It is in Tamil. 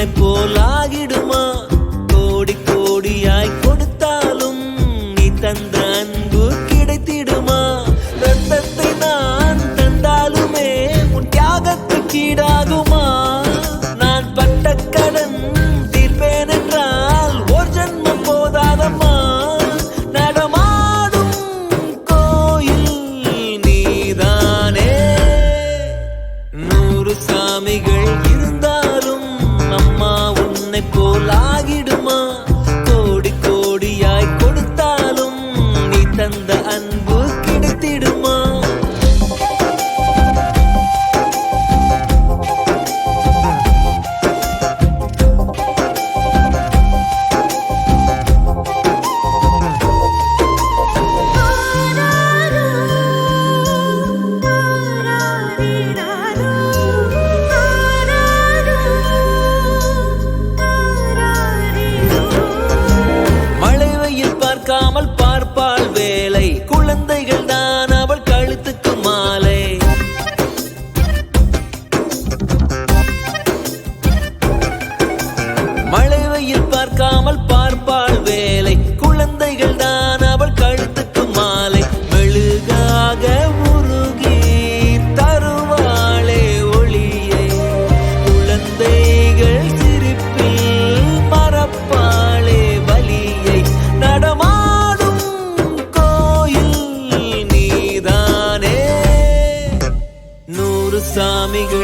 உன்னை போலாகிடுமா கோடி கோடியாய் கொடுத்தாலும் நீ தந்த அன்பு கிடைத்திடுமா? ரத்தத்தை நான் தந்தாலுமே உன் தியாகத்துக்கு તો લાગી பால் வேலை. குழந்தைகள் தான் சாமிகள்